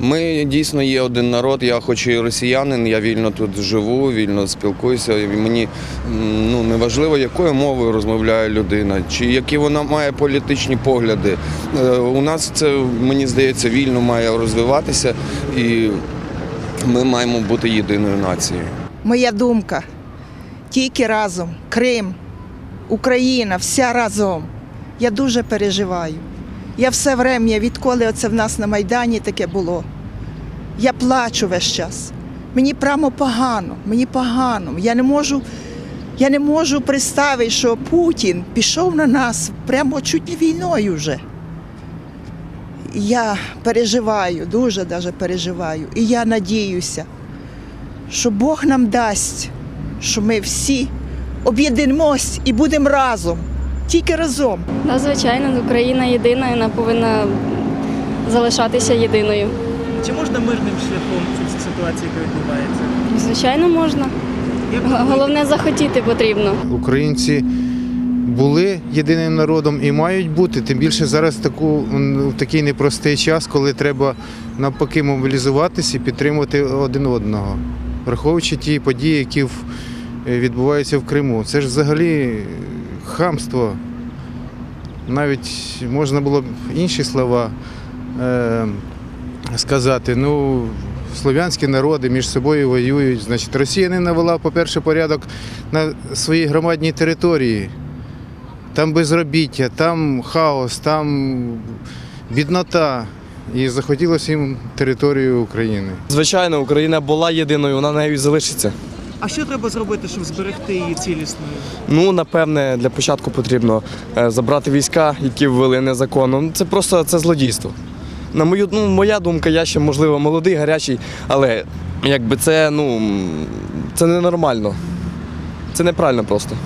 Ми дійсно є один народ. Я хоч і росіянин, я вільно тут живу, вільно спілкуюся. І мені ну, не важливо, якою мовою розмовляє людина, чи які вона має політичні погляди. Е, У нас це, мені здається, вільно має розвиватися, і ми маємо бути єдиною нацією. Моя думка тільки разом. Крим, Україна, вся разом. Я дуже переживаю. Я все врем'я, відколи оце в нас на Майдані таке було. Я плачу весь час. Мені прямо погано, мені погано. Я не можу, я не можу представити, що Путін пішов на нас прямо чуть не війною вже. Я переживаю, дуже даже переживаю. І я надіюся, що Бог нам дасть, що ми всі об'єднаємось і будемо разом, тільки разом. Да, звичайно, Україна єдина і вона повинна залишатися єдиною. Чи можна мирним шляхом цю ситуацію, яка відбувається? Звичайно, можна. Головне захотіти потрібно. Українці були єдиним народом і мають бути. Тим більше зараз таку, в такий непростий час, коли треба навпаки мобілізуватися і підтримувати один одного, враховуючи ті події, які е, відбуваються в Криму. Це ж взагалі хамство. Навіть можна було б інші слова е, сказати. Ну, слов'янські народи між собою воюють. Значить, Росія не навела, по-перше, порядок на своїй громадній території. Там безробіття, там хаос, там біднота. І захотілося їм територію України. Звичайно, Україна була єдиною, вона нею залишиться. А що треба зробити, щоб зберегти її цілісною? Ну, напевне, для початку потрібно е, забрати війська, які ввели незаконно. Це просто це злодійство. На мою ну, моя думка, я ще можливо молодий, гарячий, але якби це ну це ненормально. Це неправильно просто.